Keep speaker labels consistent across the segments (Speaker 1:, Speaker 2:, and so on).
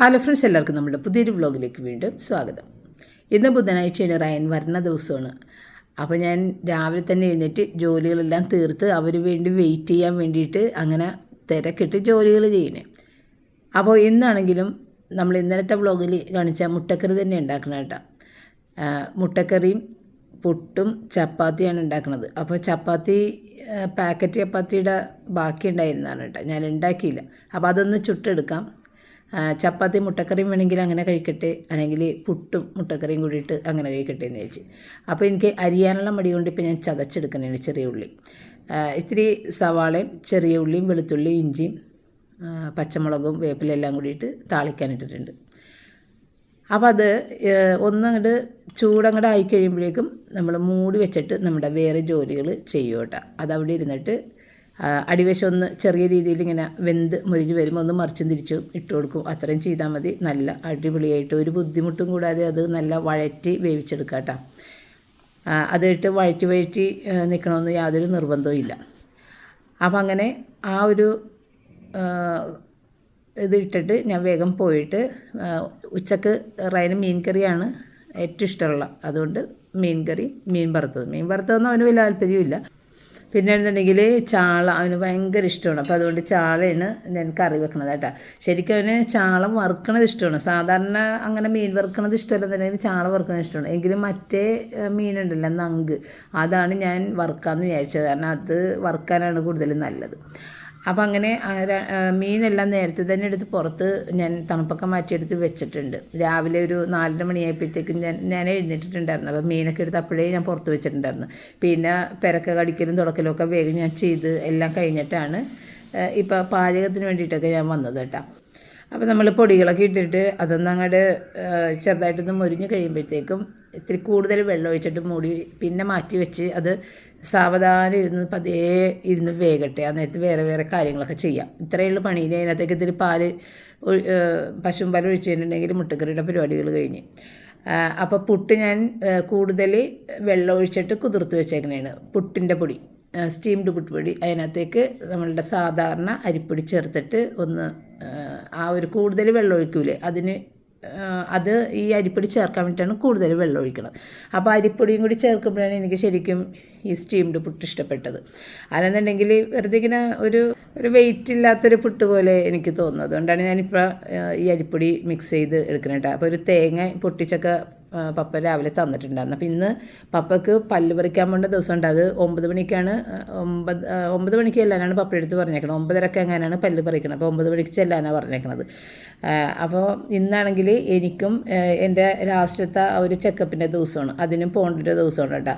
Speaker 1: Hello friends എല്ലാവർക്കും നമ്മുടെ പുതിയൊരു വ്ലോഗിലേക്ക് വീണ്ടും സ്വാഗതം. ഇന്ന് ബുധനാഴ്ചയാണ് റയൻ വരുന്ന ദിവസമാണ്. അപ്പോൾ ഞാൻ രാവിലെ തന്നെ എഴുന്നേറ്റ് ജോലികളെല്ലാം തീർത്ത് അവർ വേണ്ടി വെയിറ്റ് ചെയ്യാൻ വേണ്ടിയിട്ട് അങ്ങനെ തിരക്കിട്ട് ജോലികൾ ചെയ്യണേ അപ്പോൾ ഇന്നാണെങ്കിലും നമ്മൾ ഇന്നലത്തെ വ്ലോഗിൽ കാണിച്ച മുട്ടക്കറി തന്നെ ഉണ്ടാക്കണം കേട്ടോ. മുട്ടക്കറിയും പുട്ടും ചപ്പാത്തിയാണ് ഉണ്ടാക്കുന്നത് അപ്പോൾ ചപ്പാത്തി പാക്കറ്റ് ചപ്പാത്തിയുടെ ബാക്കി ഉണ്ടായിരുന്നതാണ് കേട്ടോ. ഞാൻ ഉണ്ടാക്കിയില്ല. അപ്പോൾ അതൊന്ന് ചുട്ടെടുക്കാം. ചപ്പാത്തി മുട്ടക്കറിയും വേണമെങ്കിൽ അങ്ങനെ കഴിക്കട്ടെ. അല്ലെങ്കിൽ പുട്ടും മുട്ടക്കറിയും കൂടിയിട്ട് അങ്ങനെ കഴിക്കട്ടെ എന്ന് വെച്ച് അപ്പോൾ എനിക്ക് അരിയാനുള്ള മടി കൊണ്ട് ഇപ്പോൾ ഞാൻ ചതച്ചെടുക്കുന്നതാണ് ചെറിയ ഉള്ളി. ഇത്തിരി സവാളയും ചെറിയ ഉള്ളിയും വെളുത്തുള്ളിയും ഇഞ്ചിയും പച്ചമുളകും വേപ്പിലെല്ലാം കൂടിയിട്ട് താളിക്കാനിട്ടിട്ടുണ്ട് അപ്പോൾ അത് ഒന്ന് ഒന്നങ്ങോട്ട് ചൂടങ്ങോട്ട് ആയി കഴിയുമ്പോഴേക്കും നമ്മൾ മൂടി വെച്ചിട്ട് നമ്മുടെ വേറെ ജോലികൾ ചെയ്യും കേട്ടോ. അതവിടെ ഇരുന്നിട്ട് അടിവശം ഒന്ന് ചെറിയ രീതിയിൽ ഇങ്ങനെ വെന്ത് മുരിഞ്ഞ് വരുമ്പോൾ ഒന്ന് മറിച്ചും തിരിച്ചും ഇട്ട് കൊടുക്കും. അത്രയും ചെയ്താൽ മതി. നല്ല അടിപൊളിയായിട്ട് ഒരു ബുദ്ധിമുട്ടും കൂടാതെ അത് നല്ല വഴറ്റി വേവിച്ചെടുക്കാം കേട്ടോ അതിട്ട് വഴറ്റി വഴറ്റി നിൽക്കണമെന്ന് യാതൊരു നിർബന്ധവും ഇല്ല. അപ്പം അങ്ങനെ ആ ഒരു ഇത് ഇട്ടിട്ട് ഞാൻ വേഗം പോയിട്ട് ഉച്ചയ്ക്ക് റയന് മീൻ കറിയാണ് ഏറ്റവും ഇഷ്ടമുള്ള. അതുകൊണ്ട് മീൻ കറി മീൻ വറുത്തത്. മീൻ വറുത്തതൊന്നും അവന് വലിയ താല്പര്യമില്ല പിന്നെ എന്നുണ്ടെങ്കിൽ ചാള അവന് ഭയങ്കര ഇഷ്ടമാണ്. അപ്പോൾ അതുകൊണ്ട് ചാളയാണ് ഞാൻ കറി വെക്കണത് കേട്ടോ. ശരിക്കും അവന് ചാള വറുക്കണത് ഇഷ്ടമാണ്. സാധാരണ അങ്ങനെ മീൻ വറുക്കണത് ഇഷ്ടമല്ലെന്നുണ്ടെങ്കിൽ ചാള വറുക്കണത് ഇഷ്ടമാണ്. എങ്കിലും മറ്റേ മീനുണ്ടല്ലോ നങ്ക്. അതാണ് ഞാൻ വറുക്കാമെന്ന് വിചാരിച്ചത്. കാരണം അത് വറുക്കാനാണ് കൂടുതലും നല്ലത്. അപ്പോൾ അങ്ങനെ മീനെല്ലാം നേരത്തെ തന്നെ എടുത്ത് പുറത്ത് ഞാൻ തണുപ്പൊക്കെ മാറ്റിയെടുത്ത് വെച്ചിട്ടുണ്ട്. രാവിലെ ഒരു നാലര മണിയായപ്പോഴത്തേക്കും ഞാൻ ഞാൻ എഴുന്നേറ്റിട്ടുണ്ടായിരുന്നു. അപ്പോൾ മീനൊക്കെ എടുത്ത് അപ്പോഴേ ഞാൻ പുറത്ത് വെച്ചിട്ടുണ്ടായിരുന്നു. പിന്നെ പെരക്ക കടിക്കലും തുടക്കലും ഒക്കെ വേഗം ഞാൻ ചെയ്ത് എല്ലാം കഴിഞ്ഞിട്ടാണ് ഇപ്പോൾ പാചകത്തിന് വേണ്ടിയിട്ടൊക്കെ ഞാൻ വന്നത് കേട്ടോ. അപ്പോൾ നമ്മൾ പൊടികളൊക്കെ ഇട്ടിട്ട് അതൊന്നും അങ്ങോട്ട് ചെറുതായിട്ടൊന്ന് മുരിഞ്ഞ് കഴിയുമ്പോഴത്തേക്കും ഇത്തിരി കൂടുതൽ വെള്ളം ഒഴിച്ചിട്ട് മൂടി പിന്നെ മാറ്റി വെച്ച് അത് സാവധാനം ഇരുന്ന് പതിയെ ഇരുന്ന് വേകട്ടെ. ആ നേരത്ത് വേറെ വേറെ കാര്യങ്ങളൊക്കെ ചെയ്യാം. ഇത്രയേ ഉള്ളൂ പണി. ഇനി അതിനകത്തേക്ക് ഇത്തിരി പാൽ പശുവും പാൽ ഒഴിച്ച് കഴിഞ്ഞിട്ടുണ്ടെങ്കിൽ മുട്ടക്കറിയുടെ പരിപാടികൾ കഴിഞ്ഞ്. അപ്പോൾ പുട്ട് ഞാൻ കൂടുതൽ വെള്ളം ഒഴിച്ചിട്ട് കുതിർത്ത് വെച്ചേക്കണേണ്. പുട്ടിന്റെ പൊടി. സ്റ്റീംഡ് പുട്ടുപൊടി അതിനകത്തേക്ക് നമ്മളുടെ സാധാരണ അരിപ്പൊടി ചേർത്തിട്ട് ഒന്ന് ആ, ഒരു കൂടുതൽ വെള്ളം ഒഴിക്കൂലേ? അതിന് അത് ഈ അരിപ്പൊടി ചേർക്കാൻ വേണ്ടിയിട്ടാണ് കൂടുതൽ വെള്ളം ഒഴിക്കുന്നത് അപ്പോൾ അരിപ്പൊടിയും കൂടി ചേർക്കുമ്പോഴാണ് എനിക്ക് ശരിക്കും ഈ സ്റ്റീംഡ് പുട്ട് ഇഷ്ടപ്പെട്ടത്. അല്ലെന്നുണ്ടെങ്കിൽ വെറുതെ ഇങ്ങനെ ഒരു ഒരു വെയിറ്റ് ഇല്ലാത്തൊരു പുട്ട് പോലെ എനിക്ക് തോന്നുന്നത്. അതുകൊണ്ടാണ് ഞാനിപ്പോൾ ഈ അരിപ്പൊടി മിക്സ് ചെയ്ത് എടുക്കുന്നത് അപ്പോൾ ഒരു തേങ്ങ പൊട്ടിച്ചൊക്കെ പപ്പ രാവിലെ തന്നിട്ടുണ്ടായിരുന്നു. അപ്പോൾ ഇന്ന് പപ്പക്ക് പല്ല് പറിക്കാൻ പോകേണ്ട ദിവസമുണ്ട്. അത് ഒമ്പത് മണിക്കാണ് ഒമ്പത് ഒമ്പത് മണിക്ക് ചെല്ലാനാണ് പപ്പ എടുത്ത് പറഞ്ഞേക്കണത്. ഒമ്പതരക്ക് എങ്ങനെയാണ് പല്ല് പറിക്കണം അപ്പോൾ ഒമ്പത് മണിക്ക് ചെല്ലാനാണ് പറഞ്ഞേക്കണത്. അപ്പോൾ ഇന്നാണെങ്കിൽ എനിക്കും എന്റെ ലാസ്റ്റത്തെ ഒരു ചെക്കപ്പിന്റെ ദിവസമാണ്. അതിനും പോകേണ്ട ഒരു ദിവസമാണ് കേട്ടോ.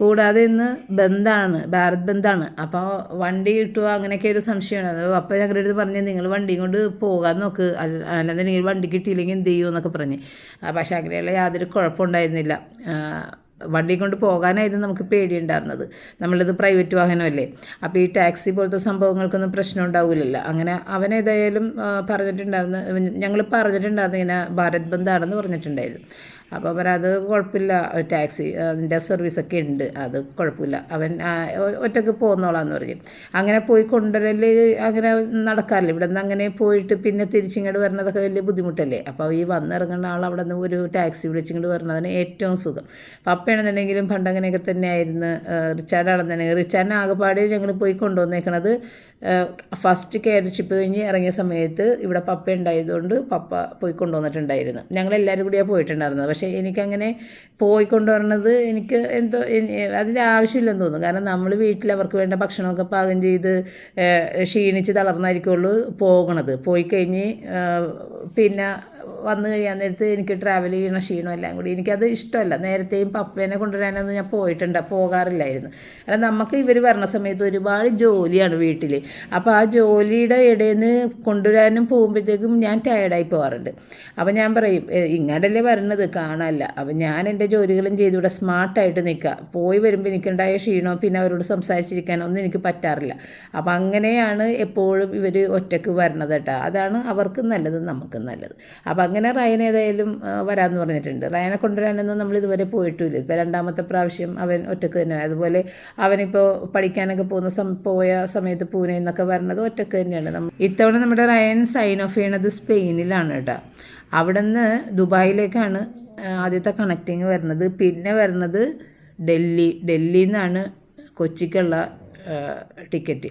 Speaker 1: കൂടാതെ ഇന്ന് ബന്ദാണ് ഭാരത് ബന്ദാണ് അപ്പോൾ വണ്ടി കിട്ടുമോ അങ്ങനെയൊക്കെ ഒരു സംശയമാണ്. അത് അപ്പോൾ ഞങ്ങളുടെ അടുത്ത് പറഞ്ഞ് നിങ്ങൾ വണ്ടിയും കൊണ്ട് പോകാൻ നോക്ക്. അല്ല നിങ്ങൾ വണ്ടി കിട്ടിയില്ലെങ്കിൽ എന്ത് ചെയ്യുമോ എന്നൊക്കെ പറഞ്ഞ്. പക്ഷേ അങ്ങനെയുള്ള യാതൊരു കുഴപ്പമുണ്ടായിരുന്നില്ല. വണ്ടി കൊണ്ട് പോകാനായിരുന്നു നമുക്ക് പേടിയുണ്ടായിരുന്നത്. നമ്മളിത് പ്രൈവറ്റ് വാഹനമല്ലേ. അപ്പോൾ ഈ ടാക്സി പോലത്തെ സംഭവങ്ങൾക്കൊന്നും പ്രശ്നം ഉണ്ടാവില്ലല്ലോ അങ്ങനെ അവനേതായാലും ഏതായാലും പറഞ്ഞിട്ടുണ്ടായിരുന്നു. ഞങ്ങൾ പറഞ്ഞിട്ടുണ്ടായിരുന്നു ഇങ്ങനെ ഭാരത് ബന്ധാണെന്ന് പറഞ്ഞിട്ടുണ്ടായിരുന്നു. അപ്പോൾ അവർ അത് കുഴപ്പമില്ല ടാക്സി അതിന്റെ സർവീസൊക്കെ ഉണ്ട് അത് കുഴപ്പമില്ല. അവൻ ഒറ്റയ്ക്ക് പോന്നോളാന്ന് പറഞ്ഞു അങ്ങനെ പോയി കൊണ്ടുവരൽ അങ്ങനെ നടക്കാറില്ല. ഇവിടെ നിന്ന് അങ്ങനെ പോയിട്ട് പിന്നെ തിരിച്ചിങ്ങോട്ട് വരുന്നതൊക്കെ വലിയ ബുദ്ധിമുട്ടല്ലേ? അപ്പോൾ ഈ വന്നിറങ്ങുന്ന ആൾ അവിടെ നിന്ന് ഒരു ടാക്സി വിളിച്ചിങ്ങോട്ട് വരുന്നതാണ് ഏറ്റവും സുഖം. പപ്പയാണെന്നുണ്ടെങ്കിലും പണ്ട് അങ്ങനെയൊക്കെ തന്നെയായിരുന്നു. റിച്ചാർഡാണെന്നുണ്ടെങ്കിൽ റിച്ചാർഡിന് ആകെപ്പാട് ഞങ്ങൾ പോയി കൊണ്ടുവന്നേക്കണത് ഫസ്റ്റ് കെയർഷിപ്പ് കഴിഞ്ഞ് ഇറങ്ങിയ സമയത്ത് ഇവിടെ പപ്പ ഉണ്ടായതുകൊണ്ട് പപ്പ പോയി കൊണ്ടുവന്നിട്ടുണ്ടായിരുന്നു. ഞങ്ങളെല്ലാവരും കൂടിയാണ് പോയിട്ടുണ്ടായിരുന്നത്. പക്ഷേ എനിക്കങ്ങനെ പോയി കൊണ്ടുവരണത് എനിക്ക് എന്തോ എനി- അതിന്റെ ആവശ്യമില്ലെന്ന് തോന്നുന്നു. കാരണം നമ്മൾ വീട്ടിൽ അവർക്ക് വേണ്ട ഭക്ഷണമൊക്കെ പാകം ചെയ്ത് ക്ഷീണിച്ച് തളർന്നായിരിക്കുള്ളൂ പോകണത്. പോയി കഴിഞ്ഞ് പിന്നെ വന്നു കഴിയാൻ നേരത്ത് എനിക്ക് ട്രാവൽ ചെയ്യണ ക്ഷീണം എല്ലാം കൂടി. എനിക്കത് ഇഷ്ടമല്ല. നേരത്തെയും പപ്പേനെ കൊണ്ടുവരാനൊന്നും ഞാൻ പോയിട്ടുണ്ട്. പോകാറില്ലായിരുന്നു. കാരണം നമുക്ക് ഇവർ വരണ സമയത്ത് ഒരുപാട് ജോലിയാണ് വീട്ടിൽ അപ്പോൾ ആ ജോലിയുടെ ഇടയിൽ നിന്ന് കൊണ്ടുവരാനും പോകുമ്പോഴത്തേക്കും ഞാൻ ടയർഡായി പോകാറുണ്ട്. അപ്പോൾ ഞാൻ പറയും "ഏ, ഇങ്ങോട്ടല്ലേ വരണത്? കാണാനല്ല അപ്പോൾ ഞാൻ എന്റെ ജോലികളും ചെയ്ത് ഇവിടെ സ്മാർട്ടായിട്ട് നിൽക്കുക. പോയി വരുമ്പോൾ എനിക്കുണ്ടായ ക്ഷീണവും പിന്നെ അവരോട് സംസാരിച്ചിരിക്കാനോ ഒന്നും എനിക്ക് പറ്റാറില്ല. അപ്പോൾ അങ്ങനെയാണ് എപ്പോഴും ഇവർ ഒറ്റയ്ക്ക് വരണത് കേട്ടോ. അതാണ് അവർക്ക് നല്ലത് നമുക്കും നല്ലത്. അപ്പോൾ അങ്ങനെ റയൻ ഏതായാലും വരാമെന്ന് പറഞ്ഞിട്ടുണ്ട്. റയനെ കൊണ്ടുവരാനൊന്നും നമ്മൾ ഇതുവരെ പോയിട്ടില്ല. ഇപ്പോൾ രണ്ടാമത്തെ പ്രാവശ്യം അവൻ ഒറ്റയ്ക്ക് തന്നെ. അതുപോലെ അവനിപ്പോൾ പഠിക്കാനൊക്കെ പോകുന്ന സം പോയ സമയത്ത് പൂനെ എന്നൊക്കെ വരണത് ഒറ്റയ്ക്ക് തന്നെയാണ്. നമ്മൾ ഇത്തവണ നമ്മുടെ റയൻ സൈൻ ഓഫ് ചെയ്യണത് സ്പെയിനിലാണ് കേട്ടോ അവിടെ നിന്ന് ദുബായിലേക്കാണ് ആദ്യത്തെ കണക്റ്റിങ് വരുന്നത്. പിന്നെ വരുന്നത് ഡൽഹി. ഡൽഹിയിൽ നിന്നാണ് കൊച്ചിക്കുള്ള ടിക്കറ്റ്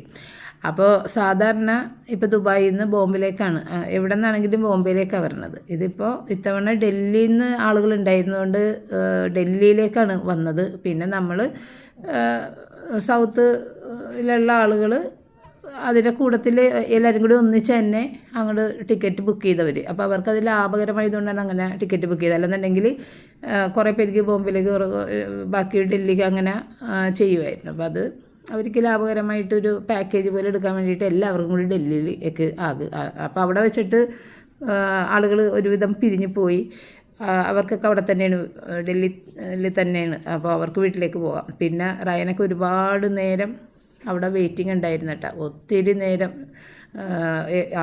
Speaker 1: അപ്പോൾ സാധാരണ ഇപ്പോൾ ദുബായിൽ നിന്ന് ബോംബെയിലേക്കാണ് എവിടെ നിന്നാണെങ്കിലും ബോംബെയിലേക്കാണ് വരുന്നത് ഇതിപ്പോൾ ഇത്തവണ ഡൽഹിയിൽ നിന്ന് ആളുകൾ ഉണ്ടായിരുന്നതുകൊണ്ട് ഡൽഹിയിലേക്കാണ് വന്നത്. പിന്നെ നമ്മൾ സൗത്തിലുള്ള ആളുകൾ അതിന്റെ കൂട്ടത്തിൽ എല്ലാവരും കൂടി ഒന്നിച്ച് തന്നെ അങ്ങോട്ട് ടിക്കറ്റ് ബുക്ക് ചെയ്തവർ അപ്പോൾ അവർക്ക് അത് ലാഭകരമായതുകൊണ്ടാണ് അങ്ങനെ ടിക്കറ്റ് ബുക്ക് ചെയ്തത്. അല്ലെന്നുണ്ടെങ്കിൽ കുറേ പേർക്ക് ബോംബെയിലേക്ക് ബാക്കി ഡൽഹിക്ക് അങ്ങനെ ചെയ്യുമായിരുന്നു അപ്പോൾ അത് അവർക്ക് ലാഭകരമായിട്ടൊരു പാക്കേജ് പോലെ എടുക്കാൻ വേണ്ടിയിട്ട് എല്ലാവർക്കും കൂടി ഡൽഹിയിൽ ഒക്കെ ആകും അപ്പോൾ അവിടെ വെച്ചിട്ട് ആളുകൾ ഒരുവിധം പിരിഞ്ഞു പോയി. അവർക്കൊക്കെ അവിടെ തന്നെയാണ് ഡൽഹിയിൽ തന്നെയാണ്. അപ്പോൾ അവർക്ക് വീട്ടിലേക്ക് പോകാം. പിന്നെ റയനൊക്കെ ഒരുപാട് നേരം അവിടെ വെയിറ്റിംഗ് ഉണ്ടായിരുന്നു കേട്ടോ. ഒത്തിരി നേരം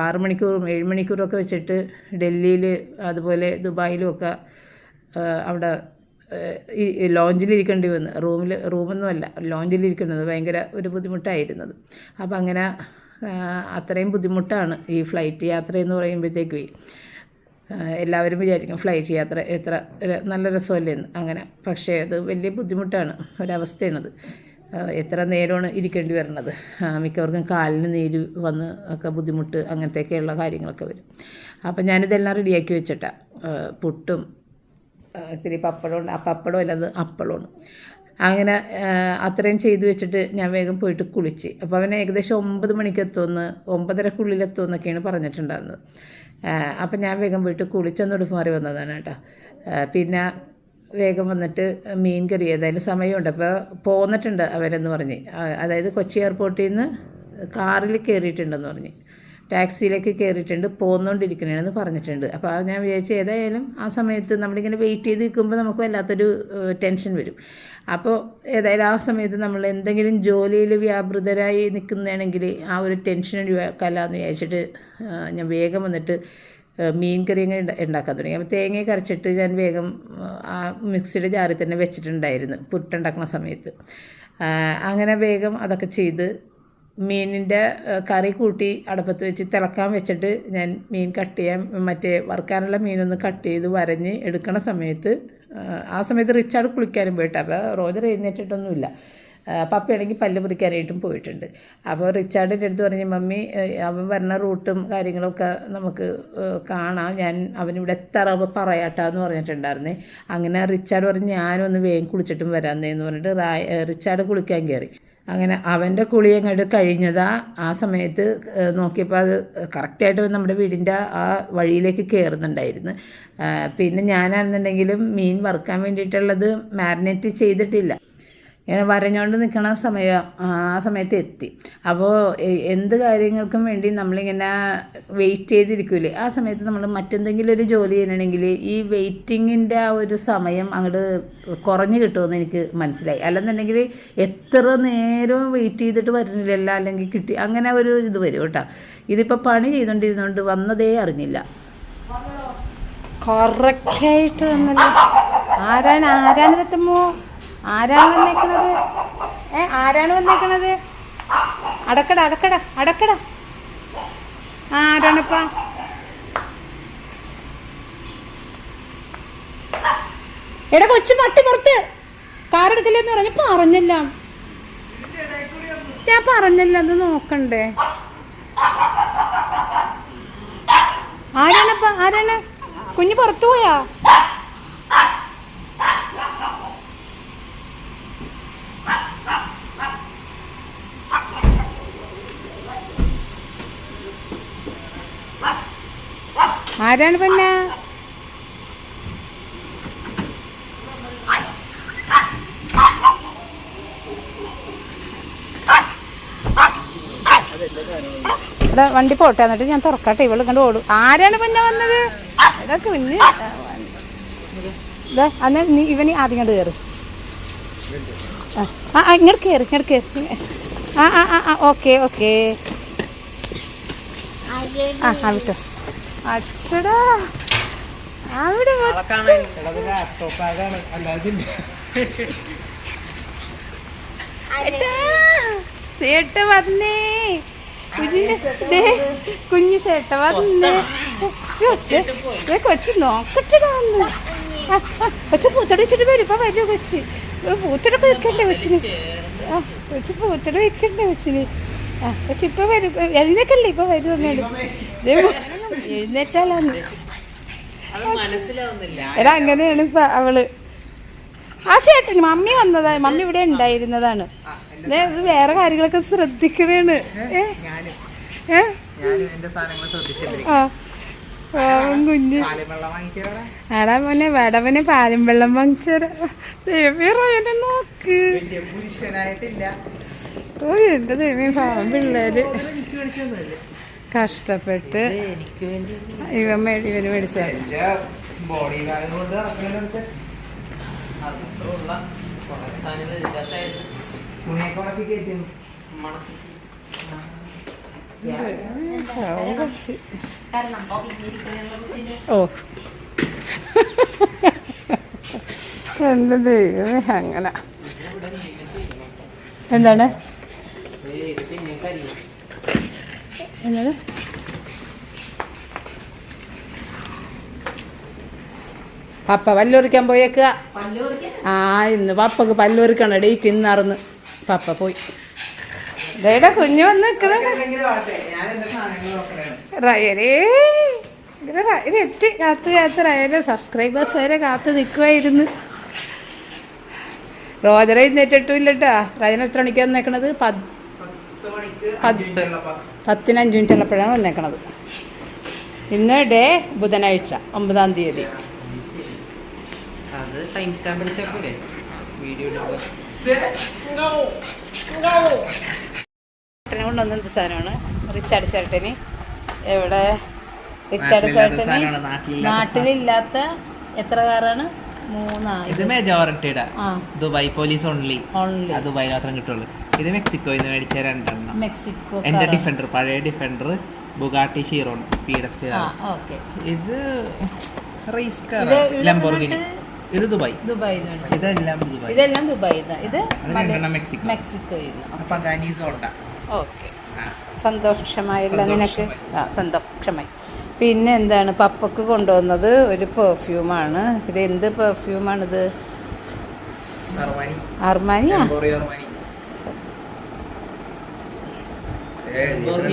Speaker 1: ആറ് മണിക്കൂറും ഏഴ് മണിക്കൂറൊക്കെ വെച്ചിട്ട് ഡൽഹിയിൽ അതുപോലെ ദുബായിലും ഒക്കെ അവിടെ ലോഞ്ചിലിരിക്കേണ്ടി വന്ന്. റൂമിൽ റൂമൊന്നുമല്ല ലോഞ്ചിലിരിക്കുന്നത് ഭയങ്കര ഒരു ബുദ്ധിമുട്ടായിരുന്നത്. അപ്പം അങ്ങനെ അത്രയും ബുദ്ധിമുട്ടാണ് ഈ ഫ്ലൈറ്റ് യാത്ര എന്ന് പറയുമ്പോഴത്തേക്കുവേ എല്ലാവരും വിചാരിക്കും ഫ്ലൈറ്റ് യാത്ര എത്ര നല്ല രസമല്ലേ എന്ന്. അങ്ങനെ. പക്ഷേ അത് വലിയ ബുദ്ധിമുട്ടാണ് ഒരവസ്ഥയാണത്. എത്ര നേരമാണ് ഇരിക്കേണ്ടി വരുന്നത് മിക്കവർക്കും കാലിന് നീര് വന്ന് ഒക്കെ ബുദ്ധിമുട്ട് അങ്ങനത്തെയൊക്കെയുള്ള കാര്യങ്ങളൊക്കെ വരും. അപ്പം ഞാനിതെല്ലാം റെഡിയാക്കി വെച്ചിട്ടാണ് പുട്ടും ഇത്തിരി പപ്പടമുണ്ട്. ആ പപ്പടം അല്ലത് അപ്പളമാണ്. അങ്ങനെ അത്രയും ചെയ്തു വെച്ചിട്ട് ഞാൻ വേഗം പോയിട്ട് കുളിച്ച്. അപ്പോൾ അവൻ ഏകദേശം ഒമ്പത് മണിക്ക് എത്തുമെന്ന് ഒമ്പതരക്കുള്ളിൽ എത്തുമെന്നൊക്കെയാണ് പറഞ്ഞിട്ടുണ്ടായിരുന്നത് അപ്പം ഞാൻ വേഗം പോയിട്ട് കുളിച്ചൊന്നൊടുപ്പ് മാറി വന്നതാണ് കേട്ടോ. പിന്നെ വേഗം വന്നിട്ട് മീൻ കറി ഏതായാലും സമയമുണ്ട്. അപ്പോൾ പോന്നിട്ടുണ്ട് അവരെന്ന് പറഞ്ഞ്. അതായത് കൊച്ചി എയർപോർട്ടിൽ നിന്ന് കാറിൽ കയറിയിട്ടുണ്ടെന്ന് പറഞ്ഞ്. ടാക്സിയിലേക്ക് കയറിയിട്ടുണ്ട് പോന്നുകൊണ്ടിരിക്കണേന്ന് പറഞ്ഞിട്ടുണ്ട്. അപ്പോൾ ഞാൻ വിചാരിച്ചു ഏതായാലും ആ സമയത്ത് നമ്മളിങ്ങനെ വെയിറ്റ് ചെയ്ത് നിൽക്കുമ്പോൾ നമുക്ക് വല്ലാത്തൊരു ടെൻഷൻ വരും. അപ്പോൾ ഏതായാലും ആ സമയത്ത് നമ്മൾ എന്തെങ്കിലും ജോലിയിൽ വ്യാപൃതരായി നിൽക്കുന്നതാണെങ്കിൽ ആ ഒരു ടെൻഷൻ ഒഴിവാക്കാമെന്ന് വിചാരിച്ചിട്ട് ഞാൻ വേഗം വന്നിട്ട് മീൻ കറി അങ്ങ് ഉണ്ടാ- ഉണ്ടാക്കാൻ തുടങ്ങി. അപ്പോൾ തേങ്ങ കരച്ചിട്ട് ഞാൻ വേഗം ആ മിക്സിയുടെ ജാറിൽ തന്നെ വെച്ചിട്ടുണ്ടായിരുന്നു പുട്ടുണ്ടാക്കുന്ന സമയത്ത്. അങ്ങനെ വേഗം അതൊക്കെ ചെയ്ത് മീനിന്റെ കറി കൂട്ടി അടുപ്പത്ത് വെച്ച് തിളക്കാൻ വെച്ചിട്ട് ഞാൻ മീൻ കട്ട് ചെയ്യാൻ മറ്റേ വറുക്കാനുള്ള മീനൊന്ന് കട്ട് ചെയ്ത് വരഞ്ഞ് എടുക്കണ സമയത്ത് ആ സമയത്ത് റിച്ചാർഡ് കുളിക്കാനും പോയിട്ട്. അപ്പോൾ റോജർ എഴുന്നേറ്റിട്ടൊന്നുമില്ല. പപ്പയാണെങ്കിൽ പല്ല് പൊറിക്കാനായിട്ടും പോയിട്ടുണ്ട്. അപ്പോൾ റിച്ചാർഡിന്റെ അടുത്ത് പറഞ്ഞ് മമ്മി അവൻ വരണ റൂട്ടും കാര്യങ്ങളൊക്കെ നമുക്ക് കാണാം. ഞാൻ അവനിവിടെ എത്താറാകുമ്പോൾ പറയാട്ടാന്ന് പറഞ്ഞിട്ടുണ്ടായിരുന്നേ. അങ്ങനെ റിച്ചാർഡ് പറഞ്ഞ് ഞാനൊന്ന് വേഗം കുളിച്ചിട്ടും വരാമെന്നേന്ന് പറഞ്ഞിട്ട് റിച്ചാർഡ് കുളിക്കാൻ കയറി. അങ്ങനെ അവന്റെ കുളി അങ്ങോട്ട് കഴിഞ്ഞതാ ആ സമയത്ത് നോക്കിയപ്പോൾ അത് കറക്റ്റായിട്ട് നമ്മുടെ വീടിന്റെ ആ വഴിയിലേക്ക് കയറുന്നുണ്ടായിരുന്നു പിന്നെ ഞാനാണെന്നുണ്ടെങ്കിലും മീൻ വറുക്കാൻ വേണ്ടിയിട്ടുള്ളത് മാരിനേറ്റ് ചെയ്തിട്ടില്ല. ഇങ്ങനെ വരഞ്ഞുകൊണ്ട് നിൽക്കണ സമയം ആ സമയത്ത് എത്തി. അപ്പോൾ എന്ത് കാര്യങ്ങൾക്കും വേണ്ടി നമ്മളിങ്ങനെ വെയിറ്റ് ചെയ്തിരിക്കൂലേ. ആ സമയത്ത് നമ്മൾ മറ്റെന്തെങ്കിലും ഒരു ജോലി ചെയ്യണമെങ്കിൽ ഈ വെയിറ്റിങ്ങിന്റെ ആ ഒരു സമയം അങ്ങോട്ട് കുറഞ്ഞു കിട്ടുമെന്ന് എനിക്ക് മനസ്സിലായി. അല്ലെന്നുണ്ടെങ്കിൽ എത്ര നേരവും വെയിറ്റ് ചെയ്തിട്ട് വരുന്നില്ലല്ല അല്ലെങ്കിൽ കിട്ടി അങ്ങനെ ഒരു ഇത് വരും കേട്ടോ. ഇതിപ്പോൾ പണി ചെയ്തുകൊണ്ടിരുന്നുകൊണ്ട് വന്നതേ അറിഞ്ഞില്ല.
Speaker 2: കറക്റ്റായിട്ട് വന്നല്ലോ. ആരാണ് ആരാണ് എത്തുമ്പോ ആരാണ് വന്നേക്കണത്? ഏ ആരാണ് വന്നേക്കണത്? അടക്കട അടക്കട അടക്കട. ആരാണിപ്പാ? എടാ കൊച്ചു പട്ടി പുറത്ത്. കാറെടുക്കില്ലെന്ന് പറഞ്ഞു പറഞ്ഞല്ല ഞാൻ പറഞ്ഞല്ല അത് നോക്കണ്ടേ. ആരാണപ്പാ? ആരാണ്? കുഞ്ഞ് പുറത്തു പോയാ? ആരാണ് പിന്നെ ഇവിടെ വണ്ടി പോട്ടെ എന്നിട്ട് ഞാൻ തുറക്കട്ടെ. ഇവൾ കണ്ട് ഓടും. ആരാണ് പിന്നെ വന്നത്? ഇതൊക്കെ ഇതാ അന്ന് നീ ഇവന് ആദ്യം കണ്ട് കയറി ആ ആ ഇങ്ങോട്ട് കയറി ഇങ്ങോട്ട് കയറി ആ ആ ആ ഓക്കെ ഓക്കെ. ആ ആ വിട്ടോ. അച്ചടാ.
Speaker 1: അവിടെ വന്നേ. കുഞ്ഞ് സേട്ട വന്നേ. കൊച്ചു നോക്കട്ടെടാ ഒന്ന് കൊച്ചു പൂത്തടിച്ചിട്ട് വരും. ഇപ്പൊ വരൂ കൊച്ചി. പൂത്തടപ്പ് വെക്കണ്ടേ കൊച്ചിന്? ആ കൊച്ചി പൂത്തട വെക്കണ്ടേ കൊച്ചിന്? ആ കൊച്ചി ഇപ്പൊ വരും. എഴുന്നേക്കല്ലേ ഇപ്പൊ വരും അങ്ങനെ ദേ, എഴുന്നേറ്റാലാന്ന്. എടാ അങ്ങനെയാണ് ഇപ്പൊ അവൾ. ആ ചേട്ടൻ മമ്മി വന്നതാ മമ്മി ഇവിടെ ഉണ്ടായിരുന്നതാണ്. ഇത് വേറെ കാര്യങ്ങളൊക്കെ ശ്രദ്ധിക്കണേണ്. കുഞ്ഞ്. ആടാ മോനെ വടവനെ പാലും വെള്ളം വാങ്ങിച്ചേരാ. നോക്ക്. ഓ എന്റെ ദൈവം പാവം പിള്ളേര്. കഷ്ടപ്പെട്ട് ഇവൻ മേടി ഇവന് മേടിച്ച. ഓ. എന്റെ ദൈവമേ അങ്ങനെ. എന്താണ്? എന്താണ് പപ്പ പല്ലൊറിക്കാൻ പോയേക്കുക. ആ ഇന്ന് പപ്പക്ക് പല്ലൊറിക്കണ ഡേറ്റ് ഇന്നറന്ന് പപ്പ പോയി. ഡേടാ കുഞ്ഞു വന്ന് റയരേ. എത്തി. കാത്ത് കാത്ത് റയരെ സബ്സ്ക്രൈബേഴ്സ് വരെ കാത്ത് നിൽക്കുമായിരുന്നു റോജറ എഴുന്നേറ്റിട്ടും ഇല്ലട്ടാ റയന എത്ര മണിക്കാണ് നിൽക്കണത്
Speaker 3: പത്ത്
Speaker 1: പത്ത്. പത്തിന് അഞ്ച് മിനിറ്റ് ഉള്ളപ്പോഴാണ് വന്നേക്കണത്. ഇന്ന് ഡേ ബുധനാഴ്ച ഒമ്പതാം തീയതി.
Speaker 2: കൊണ്ടുവന്നെന്ത് ടൈം സ്റ്റാമ്പ് അടിച്ചേക്കൂലേ വീഡിയോ
Speaker 1: ചേട്ടനെ കൊണ്ടുവന്ന എന്ത് സാധനമാണ്? റിച്ചാർഡ് ചേട്ടന് എവിടെ? റിച്ചാർഡ്
Speaker 2: സാധനമാണ്, നാട്ടിലില്ലാത്ത
Speaker 1: എത്ര കാറാണ്? മൂന്നാ
Speaker 2: ഇത് മെജോറിറ്റിയുടെ ദുബായ് പോലീസ് ഓൺലി
Speaker 1: ഓൺലി
Speaker 2: അത് ദുബായ് മാത്രം കിട്ടുള്ളൂ. ഇത് മെക്സിക്കോയിൽ നിന്ന് മേടിച്ച രണ്ടെണ്ണം.
Speaker 1: മെക്സിക്കോ
Speaker 2: എന്റെ ഡിഫൻഡർ പഴയ ഡിഫൻഡർ ബുഗാട്ടി ഷീറോൺ സ്പീഡസ്റ്റ് ഇത് റേസ് കാർ ലംബോർഗിനി ഇത് ദുബായ്.
Speaker 1: ദുബായ്.
Speaker 2: ഇതെല്ലാം ദുബായ്.
Speaker 1: ഇതെല്ലാം ദുബായ് ഇത്
Speaker 2: മെക്സിക്കോ.
Speaker 1: മെക്സിക്കോയിൽ നിന്ന്
Speaker 2: പഗാനീസ് ഓണ്ട
Speaker 1: ഓക്കെ. സന്തോഷമായില്ല നിനക്ക്? ആ സന്തോഷമായി. പിന്നെ എന്താണ്? പപ്പക്ക് കൊണ്ടുവന്നത് ഒരു പെർഫ്യൂമാണ് ഇത് എന്ത് പെർഫ്യൂമാണിത്
Speaker 2: അർമാനി.
Speaker 1: അർമാനിയാ?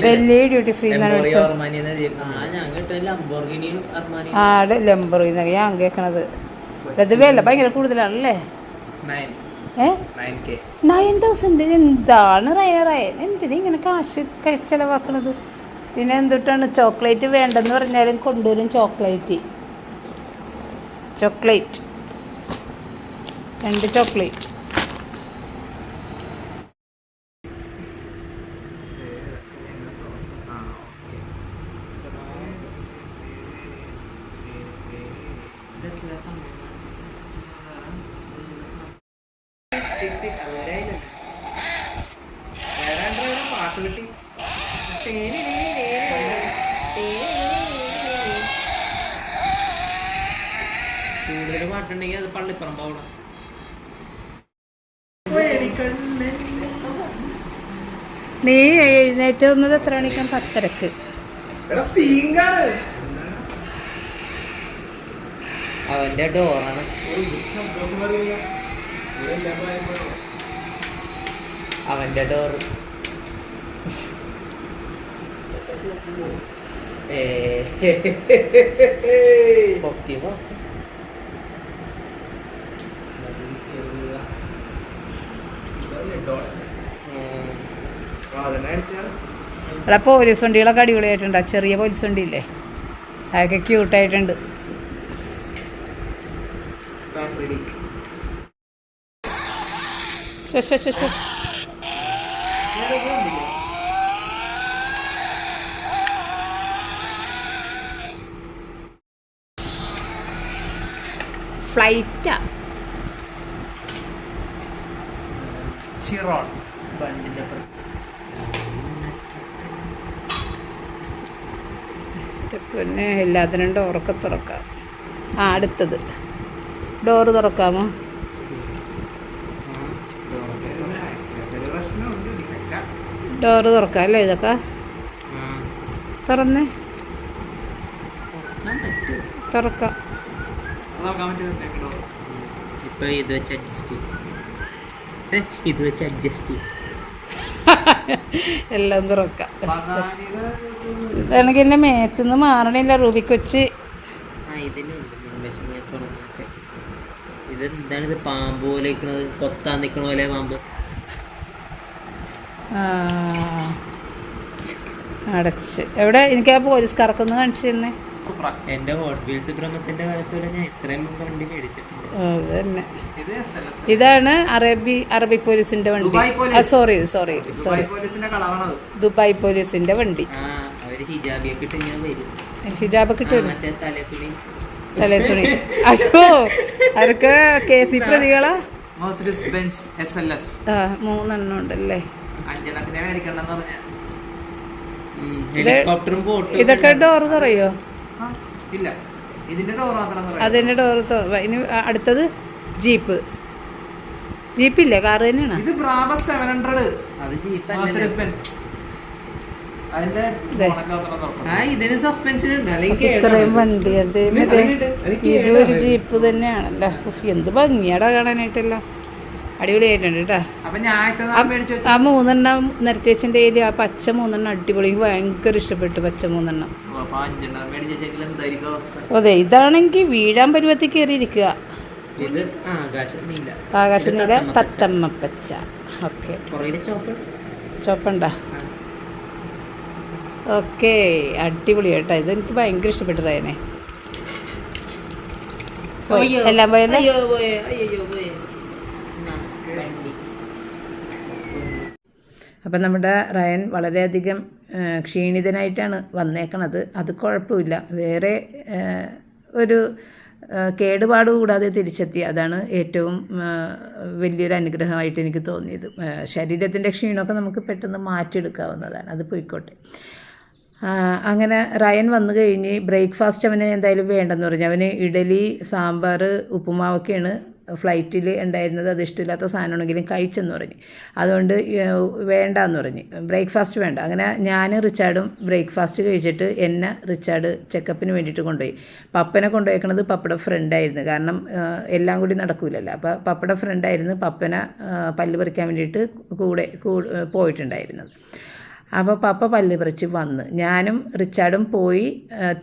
Speaker 1: Delhi duty free. ആട് ലംബറി ഞാൻ കേൾക്കണത് ഇത് വില ഭയങ്കര കൂടുതലാണല്ലേ. നയൻ തൗസൻഡ് എന്താണ് റയൻ റയൻ എന്തിനാ ഇങ്ങനെ കാശ് ചെലവാക്കണത്? പിന്നെ എന്തുട്ടാണ്? ചോക്ലേറ്റ് വേണ്ടെന്ന് പറഞ്ഞാലും കൊണ്ടുവരും ചോക്ലേറ്റ് ചോക്ലേറ്റ് രണ്ട് ചോക്ലേറ്റ്
Speaker 2: വേറെ എന്താ പാട്ട് കിട്ടി
Speaker 4: കൂടുതൽ പാട്ടുണ്ടെങ്കിൽ അത് പള്ളിപ്പറമ്പാവണം
Speaker 1: നീ എഴുന്നേറ്റ് വന്നത് എത്ര മണിക്കാണ് പത്തരക്ക്.
Speaker 3: എടാ സീങ്കാണ്.
Speaker 4: അവന്റെ ഡോറാണ്. അവന്റെ ഡോർ ഏ. നോക്ക്.
Speaker 1: ഇവിടെ പോലീസ് വണ്ടികളൊക്കെ അടിപൊളിയായിട്ടുണ്ട്. ആ ചെറിയ പോലീസ് വണ്ടി ഇല്ലേ അതൊക്കെ ക്യൂട്ടായിട്ടുണ്ട്. ഫ്ലൈറ്റാ.
Speaker 3: ഷിറോൺ.
Speaker 4: ബണ്ടിന്റെ
Speaker 1: പിന്നെ എല്ലാത്തിനും ഡോറൊക്കെ തുറക്കാം
Speaker 2: ആ അടുത്തത്. ഡോറ് തുറക്കാമോ. ഡോറ് തുറക്കാം അല്ലേ ഇതൊക്കെ? തുറന്നേ. തുറക്കാം.
Speaker 4: ഇത് വെച്ച് അഡ്ജസ്റ്റ് ചെയ്യും. ഇത് വെച്ച് അഡ്ജസ്റ്റ് ചെയ്യും.
Speaker 2: എല്ലാം തുറക്കാം. എനിക്ക് എന്റെ മേത്തുനിന്ന് മാറണില്ല റൂബി കൊച്ച്
Speaker 4: ഇത് പാമ്പ് പോലെ നിൽക്കണത് കൊത്താൻ നിൽക്കണ പോലെ പാമ്പ്.
Speaker 2: അടച്ച്. എവിടെ? എനിക്ക് ആ പോലീസുകാർക്കൊന്ന് കാണിച്ചു തന്നെ
Speaker 4: എന്റെ ഹോട്ട് വീൽസ് ഭ്രമത്തിന്റെ കാലത്തോടെ ഞാൻ ഇത്രയും മുമ്പ് വണ്ടി മേടിച്ചിട്ടുണ്ട്.
Speaker 2: അത് തന്നെ
Speaker 5: ഇത് SLS.
Speaker 2: ഇതാണ് അറബി അറബി പോലീസിന്റെ വണ്ടി. Sorry sorry
Speaker 5: Dubai
Speaker 2: sorry Dubai പോലീസിന്റെ വണ്ടി.
Speaker 4: ഹിജാബ് കിട്ടും ഹിജാബിയൊക്കെ ഇട്ട് ഞാൻ വരും.
Speaker 2: ഹിജാബൊക്കെ വരും.
Speaker 4: മറ്റേ തലത്തുണി
Speaker 2: തലേ തുണി അയ്യോ അവർക്ക് കെ സി പ്രതികളാ? മൂന്നെണ്ണം ഉണ്ടല്ലേ?
Speaker 5: അഞ്ചെണ്ണത്തിനെ മേടിക്കണ്ടെന്ന് പറഞ്ഞ.
Speaker 4: ഹെലികോപ്റ്ററും ബോട്ടും
Speaker 2: ഇതൊക്കെ ഡോർ തുറയോ
Speaker 5: ഇല്ല. ഇതിന്റെ ഡോർ മാത്രം
Speaker 2: അതിന്റെ ഡോർ ഇനി അടുത്തത് ജീപ്പ്. ജീപ്പ് ജീപ്പില്ലേ? കാർ തന്നെയാണ്?
Speaker 5: ഇത് Brabus seven hundred
Speaker 4: jeep
Speaker 5: Mercedes അതിന്റെ
Speaker 2: ദേ.
Speaker 5: bonnet
Speaker 4: ആ ഇതിന് സസ്പെൻഷൻ ഉണ്ട്. അല്ലെങ്കിൽ
Speaker 2: ഇത്രയും വണ്ടി അത്
Speaker 4: ഇത്
Speaker 2: ഇതൊരു ജീപ്പ് തന്നെയാണല്ലോ. എന്ത് ഭംഗിയാടാ കാണാനായിട്ടല്ല. അടിപൊളിയായിട്ടുണ്ട് കേട്ടോ. ആ- മൂന്നെണ്ണം നിരത്തി വെച്ചിന്റെ കയ്യിൽ ആ പച്ച മൂന്നെണ്ണം അടിപൊളി. എനിക്ക് ഭയങ്കര ഇഷ്ടപ്പെട്ടു പച്ച മൂന്നെണ്ണം. അതെ ഇതാണെങ്കിൽ വീഴാൻ പരുവത്തിൽ കയറിയിരിക്കുക
Speaker 4: ഇത് ആകാശം നീല.
Speaker 2: ആകാശനീല തത്തമ്മ പച്ച. ഓക്കെ. ചോപ്പണ്ട ഓക്കെ അടിപൊളി കേട്ടോ. ഇത് എനിക്ക് ഭയങ്കര ഇഷ്ടപ്പെട്ടു റയനെ. പോയി. എല്ലാം പോയല്ലേ
Speaker 4: അയ്യോ പോയെ അയ്യോ പോയെ എന്നാ, വണ്ടി
Speaker 1: അപ്പം നമ്മുടെ റയൻ വളരെയധികം ക്ഷീണിതനായിട്ടാണ് വന്നേക്കണത്. അത് കുഴപ്പമില്ല. വേറെ ഒരു കേടുപാട് കൂടാതെ തിരിച്ചെത്തി. അതാണ് ഏറ്റവും വലിയൊരു അനുഗ്രഹമായിട്ട് എനിക്ക് തോന്നിയത്. ശരീരത്തിന്റെ ക്ഷീണമൊക്കെ നമുക്ക് പെട്ടെന്ന് മാറ്റിയെടുക്കാവുന്നതാണ്. അത് പോയിക്കോട്ടെ. അങ്ങനെ റയൻ വന്നു കഴിഞ്ഞ് ബ്രേക്ക്ഫാസ്റ്റ് അവന് എന്തായാലും വേണ്ടെന്ന് പറഞ്ഞു. അവന് ഇഡലി സാമ്പാർ ഉപ്പുമാവൊക്കെയാണ് ഫ്ലൈറ്റിൽ ഉണ്ടായിരുന്നത് അത് ഇഷ്ടമില്ലാത്ത സാധനമാണെങ്കിലും കഴിച്ചെന്ന് പറഞ്ഞു. അതുകൊണ്ട് വേണ്ട എന്ന് പറഞ്ഞു. ബ്രേക്ക്ഫാസ്റ്റ് വേണ്ട. അങ്ങനെ ഞാൻ റിച്ചാർഡും ബ്രേക്ക്ഫാസ്റ്റ് കഴിച്ചിട്ട് എന്നെ റിച്ചാർഡ് ചെക്കപ്പിന് വേണ്ടിയിട്ട് കൊണ്ടുപോയി. പപ്പനെ കൊണ്ടുപോയേക്കണത് പപ്പയുടെ ഫ്രണ്ടായിരുന്നു കാരണം എല്ലാം കൂടി നടക്കൂലല്ലോ. അപ്പോൾ പപ്പയുടെ ഫ്രണ്ടായിരുന്നു പപ്പനെ പല്ല് പറിക്കാൻ വേണ്ടിയിട്ട് കൂടെ പോയിട്ടുണ്ടായിരുന്നത്. അപ്പോൾ പപ്പ പല്ല് പറിച്ച് വന്ന്. ഞാനും റിച്ചാർഡും പോയി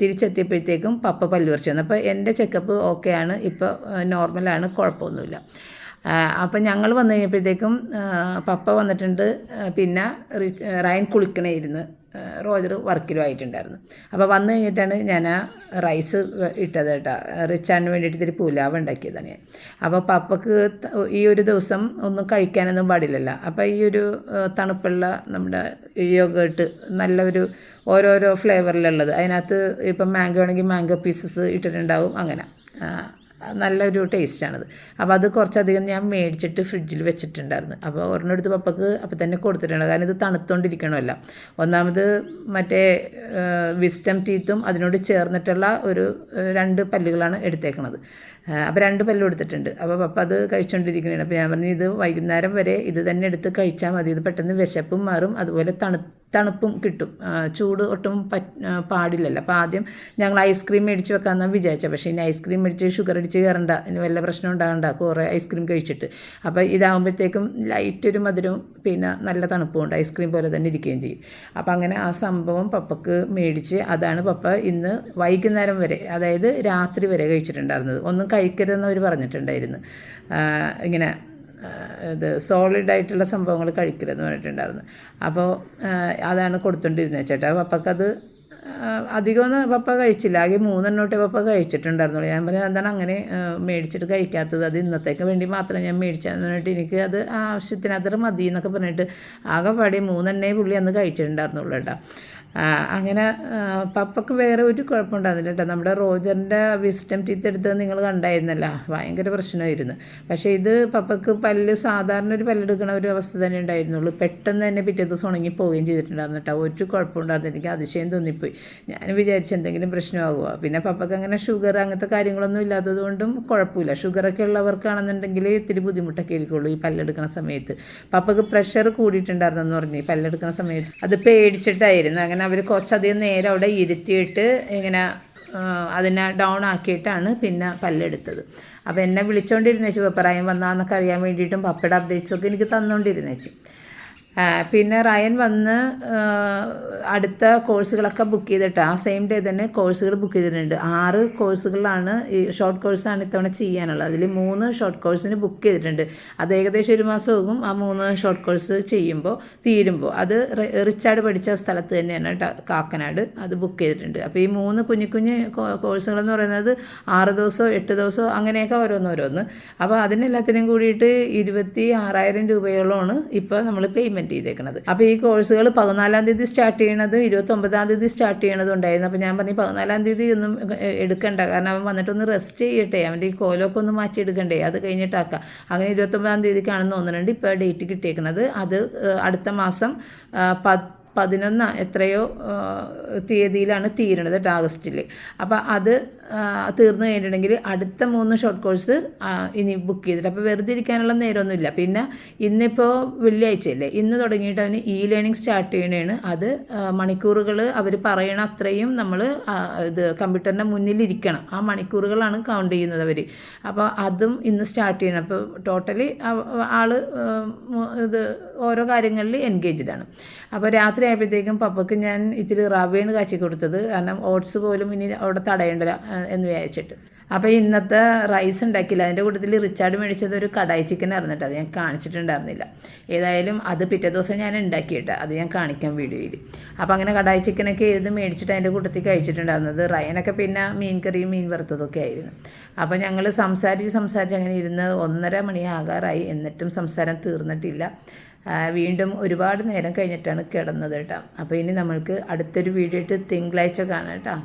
Speaker 1: തിരിച്ചെത്തിയപ്പോഴത്തേക്കും പപ്പ പല്ല് പറിച്ച് വന്നു. അപ്പോൾ എന്റെ ചെക്കപ്പ് ഓക്കെയാണ് ഇപ്പോൾ നോർമലാണ് കുഴപ്പമൊന്നുമില്ല. അപ്പം ഞങ്ങൾ വന്നു കഴിഞ്ഞപ്പോഴത്തേക്കും പപ്പ വന്നിട്ടുണ്ട്. പിന്നെ റൈൻ കുളിക്കണേ ആ, റോജർ വർക്കിലും ആയിട്ടുണ്ടായിരുന്നു അപ്പോൾ വന്നു കഴിഞ്ഞിട്ടാണ് ഞാൻ ആ റൈസ് ഇട്ടത് കേട്ടോ. റിച്ചാറിന് വേണ്ടിയിട്ട് ഇത്തിരി പുലാവ് ഉണ്ടാക്കിയതാണ് ഞാൻ. അപ്പോൾ പപ്പക്ക് ഈ ഒരു ദിവസം ഒന്നും കഴിക്കാനൊന്നും പാടില്ലല്ലോ. അപ്പോൾ ഈ ഒരു തണുപ്പുള്ള നമ്മുടെ യോഗേട്ട് നല്ലൊരു ഓരോരോ ഫ്ലേവറിലുള്ളത്. അതിനകത്ത് ഇപ്പം മാംഗോ ആണെങ്കിൽ മാംഗോ പീസസ് ഇട്ടിട്ടുണ്ടാവും അങ്ങനെ. നല്ലൊരു ടേസ്റ്റാണത്. അപ്പോൾ അത് കുറച്ചധികം ഞാൻ മേടിച്ചിട്ട് ഫ്രിഡ്ജിൽ വെച്ചിട്ടുണ്ടായിരുന്നു. അപ്പോൾ ഒരെണ്ണം എടുത്ത് പപ്പക്ക് അപ്പോൾ തന്നെ കൊടുത്തിട്ടുണ്ട്. കാരണം ഇത് തണുത്തോണ്ടിരിക്കണമല്ല. ഒന്നാമത് മറ്റേ വിസ്റ്റം ടീത്തും അതിനോട് ചേർന്നിട്ടുള്ള ഒരു രണ്ട് പല്ലുകളാണ് എടുത്തേക്കണത്. അപ്പോൾ രണ്ട് പല്ല് എടുത്തിട്ടുണ്ട് അപ്പോൾ പപ്പ അത് കഴിച്ചുകൊണ്ടിരിക്കുന്നതാണ് അപ്പോൾ ഞാൻ പറഞ്ഞു ഇത് വൈകുന്നേരം വരെ ഇത് തന്നെ എടുത്ത് കഴിച്ചാൽ മതി. ഇത് പെട്ടെന്ന് വിശപ്പും മാറും. അതുപോലെ തണു തണുപ്പും കിട്ടും. ചൂട് ഒട്ടും പാടില്ലല്ലോ. അപ്പോൾ ആദ്യം ഞങ്ങൾ ഐസ്ക്രീം മേടിച്ച് വെക്കാമെന്നാണ് വിചാരിച്ചത് പക്ഷേ ഇനി ഐസ്ക്രീം മേടിച്ച് ഷുഗർ അടിച്ച് കയറണ്ട ഇനി വല്ല പ്രശ്നം ഉണ്ടാകണ്ട കുറേ ഐസ്ക്രീം കഴിച്ചിട്ട്. അപ്പോൾ ഇതാകുമ്പോഴത്തേക്കും ലൈറ്റ് ഒരു മധുരവും പിന്നെ നല്ല തണുപ്പും ഉണ്ട്. ഐസ്ക്രീം പോലെ തന്നെ ഇരിക്കുകയും ചെയ്യും. അപ്പോൾ അങ്ങനെ ആ സംഭവം പപ്പക്ക് മേടിച്ച് അതാണ് പപ്പ ഇന്ന് വൈകുന്നേരം വരെ അതായത് രാത്രി വരെ കഴിച്ചിട്ടുണ്ടായിരുന്നത്. ഒന്നും കഴിക്കരുതെന്ന് അവർ പറഞ്ഞിട്ടുണ്ടായിരുന്നു. ഇങ്ങനെ ഇത് സോളിഡ് ആയിട്ടുള്ള സംഭവങ്ങൾ കഴിക്കരുതെന്ന് പറഞ്ഞിട്ടുണ്ടായിരുന്നു. അപ്പോൾ അതാണ് കൊടുത്തോണ്ടിരുന്നത് ചേട്ടാ. പപ്പക്കത് അധികമൊന്നും പപ്പ കഴിച്ചില്ല. ആകെ മൂന്നെണ്ണോട്ടേ പപ്പ കഴിച്ചിട്ടുണ്ടായിരുന്നുള്ളൂ. ഞാൻ പറഞ്ഞത് എന്താണ് അങ്ങനെ മേടിച്ചിട്ട് കഴിക്കാത്തത്? അത് ഇന്നത്തേക്ക് വേണ്ടി മാത്രം ഞാൻ മേടിച്ചതെന്ന് പറഞ്ഞിട്ട് എനിക്ക് അത് ആവശ്യത്തിന് അത്ര മതി എന്നൊക്കെ പറഞ്ഞിട്ട് ആകെ പാടി മൂന്നെണ്ണേ പുള്ളി അന്ന് കഴിച്ചിട്ടുണ്ടായിരുന്നുള്ളൂ കേട്ടോ. അങ്ങനെ പപ്പക്ക് വേറെ ഒരു കുഴപ്പമുണ്ടായിരുന്നില്ല കേട്ടോ. നമ്മുടെ റോജറിന്റെ വിസ്റ്റം ടീത്ത് എടുത്തത് നിങ്ങൾ കണ്ടായിരുന്നല്ലോ. ഭയങ്കര പ്രശ്നമായിരുന്നു. പക്ഷേ ഇത് പപ്പക്ക് പല്ല് സാധാരണ ഒരു പല്ലെടുക്കണ ഒരു അവസ്ഥ തന്നെ ഉണ്ടായിരുന്നുള്ളൂ. പെട്ടെന്ന് തന്നെ പിറ്റേ ദിവസം ഉണങ്ങി പോവുകയും ചെയ്തിട്ടുണ്ടായിരുന്നു കേട്ടോ. ഒരു കുഴപ്പമുണ്ടായിരുന്നു എനിക്ക് അതിശയം തോന്നിപ്പോയി. ഞാൻ വിചാരിച്ച എന്തെങ്കിലും പ്രശ്നമാകുമോ പിന്നെ പപ്പക്ക് അങ്ങനെ ഷുഗർ അങ്ങനത്തെ കാര്യങ്ങളൊന്നും ഇല്ലാത്തത് കൊണ്ടും കുഴപ്പമില്ല. ഷുഗറൊക്കെ ഉള്ളവർക്കാണെന്നുണ്ടെങ്കിൽ ഇത്തിരി ബുദ്ധിമുട്ടൊക്കെ ആയിരിക്കുള്ളൂ ഈ പല്ലെടുക്കുന്ന സമയത്ത്. പപ്പക്ക് പ്രഷർ കൂടിയിട്ടുണ്ടായിരുന്നു എന്ന് പറഞ്ഞു. ഈ പല്ലെടുക്കുന്ന സമയത്ത്. അത് പേടിച്ചിട്ടായിരുന്നു. അങ്ങനെ അവർ കുറച്ചധികം നേരം അവിടെ ഇരുത്തിയിട്ട് ഇങ്ങനെ അതിനെ ഡൗൺ ആക്കിയിട്ടാണ് പിന്നെ പല്ലെടുത്തത്. അപ്പോൾ എന്നെ വിളിച്ചോണ്ടിരുന്നേച്ചു പപ്പറായൻ വന്നാന്നൊക്കെ അറിയാൻ വേണ്ടിയിട്ടും പപ്പയുടെ അപ്ഡേറ്റ്സൊക്കെ എനിക്ക് തന്നുകൊണ്ടിരുന്നേച്ചു പിന്നെ റയൻ വന്ന് അടുത്ത കോഴ്സുകളൊക്കെ ബുക്ക് ചെയ്തിട്ട് ആ സെയിം ഡേ തന്നെ കോഴ്സുകൾ ബുക്ക് ചെയ്തിട്ടുണ്ട്. ആറ് കോഴ്സുകളാണ് ഈ ഷോർട്ട് കോഴ്സാണ് ഇത്തവണ ചെയ്യാനുള്ളത്. അതിൽ മൂന്ന് ഷോർട്ട് കോഴ്സിന് ബുക്ക് ചെയ്തിട്ടുണ്ട്. അത് ഏകദേശം ഒരു മാസം മാസമാകും ആ മൂന്ന് ഷോർട്ട് കോഴ്സ് ചെയ്യുമ്പോൾ തീരുമ്പോൾ അത് റിച്ചാർഡ് പഠിച്ച സ്ഥലത്ത് തന്നെയാണ് കാക്കനാട്. അത് ബുക്ക് ചെയ്തിട്ടുണ്ട്. അപ്പോൾ ഈ മൂന്ന് കുഞ്ഞു കുഞ്ഞു കോഴ്സുകളെന്ന് പറയുന്നത് ആറ് ദിവസമോ എട്ട് ദിവസമോ അങ്ങനെയൊക്കെ ഓരോന്നോരോന്ന് അപ്പോൾ അതിനെല്ലാത്തിനും കൂടിയിട്ട് ഇരുപത്തി ആറായിരം രൂപയോളമാണ് ഇപ്പോൾ നമ്മൾ പേയ്മെന്റ് ചെയ്തേക്കുന്നത് അപ്പോൾ ഈ കോഴ്സുകൾ പതിനാലാം തീയതി സ്റ്റാർട്ട് ചെയ്യണതും ഇരുപത്തൊമ്പതാം തീയതി സ്റ്റാർട്ട് ചെയ്യണതും ഉണ്ടായിരുന്നു. അപ്പോൾ ഞാൻ പറഞ്ഞു പതിനാലാം തീയതി ഒന്നും എടുക്കണ്ട. കാരണം അവൻ വന്നിട്ടൊന്ന് റെസ്റ്റ് ചെയ്യട്ടെ. അവന്റെ ഈ കോലൊക്കെ ഒന്ന് മാറ്റി എടുക്കണ്ടേ. അത് കഴിഞ്ഞിട്ടാക്കാം അങ്ങനെ ഇരുപത്തൊമ്പതാം തീയതിക്കാണെന്ന് തോന്നുന്നുണ്ട്. ഇപ്പോൾ ഡേറ്റ് കിട്ടിയേക്കുന്നത് അത് അടുത്ത മാസം പത്ത് പതിനൊന്ന് എത്രയോ തീയതിയിലാണ് തീരണത് കേട്ടോ ആഗസ്റ്റിൽ അപ്പോൾ അത് തീർന്നു കഴിഞ്ഞിട്ടുണ്ടെങ്കിൽ അടുത്ത മൂന്ന് ഷോർട്ട് കോഴ്സ് ഇനി ബുക്ക് ചെയ്തിട്ട്. അപ്പോൾ വെറുതെ ഇരിക്കാനുള്ള നേരമൊന്നുമില്ല. പിന്നെ ഇന്നിപ്പോൾ വെള്ളിയാഴ്ചയല്ലേ ഇന്ന് തുടങ്ങിയിട്ട് അവന് ഇ ലേണിംഗ് സ്റ്റാർട്ട് ചെയ്യണേണ്. അത് മണിക്കൂറുകൾ അവർ പറയണ അത്രയും നമ്മൾ ഇത് കമ്പ്യൂട്ടറിന്റെ മുന്നിലിരിക്കണം ആ മണിക്കൂറുകളാണ് കൗണ്ട് ചെയ്യുന്നത് അവർ അപ്പോൾ അതും ഇന്ന് സ്റ്റാർട്ട് ചെയ്യണം. അപ്പോൾ ടോട്ടലി ആൾ ആ, ഇത് ഓരോ കാര്യങ്ങളിൽ എൻഗേജ്ഡ് ആണ്. അപ്പോൾ രാത്രി ആയപ്പോഴത്തേക്കും പപ്പയ്ക്ക് ഞാൻ ഇത്തിരി റവയാണ് കാച്ചി കൊടുത്തത്. കാരണം ഓട്സ് പോലും ഇനി അവിടെ തടയേണ്ട എന്ന് വിചാരിച്ചിട്ട്. അപ്പോൾ ഇന്നത്തെ റൈസ് ഉണ്ടാക്കിയില്ല. അതിന്റെ കൂട്ടത്തിൽ റിച്ചാർഡ് മേടിച്ചത് ഒരു കടായി ചിക്കൻ അറിഞ്ഞിട്ട് അത് ഞാൻ കാണിച്ചിട്ടുണ്ടായിരുന്നില്ല. ഏതായാലും അത് പിറ്റേ ദിവസം ഞാൻ ഉണ്ടാക്കിയിട്ട് അത് ഞാൻ കാണിക്കാം വീഡിയോയിൽ. അപ്പോൾ അങ്ങനെ കടായി ചിക്കനൊക്കെ ഇത് മേടിച്ചിട്ട് അതിന്റെ കൂട്ടത്തിൽ കഴിച്ചിട്ടുണ്ടായിരുന്നത് റയനൊക്കെ പിന്നെ മീൻ കറിയും മീൻ വറുത്തതൊക്കെ ആയിരുന്നു. അപ്പോൾ ഞങ്ങൾ സംസാരിച്ച് സംസാരിച്ച് അങ്ങനെ ഇരുന്ന് ഒന്നര മണിയാകാറായി. എന്നിട്ടും സംസാരം തീർന്നിട്ടില്ല. വീണ്ടും ഒരുപാട് നേരം കഴിഞ്ഞിട്ടാണ് കിടന്നത് കേട്ടോ. അപ്പോൾ ഇനി നമ്മൾക്ക് അടുത്തൊരു വീഡിയോ ഇട്ട് തിങ്കളാഴ്ച കാണാം കേട്ടോ.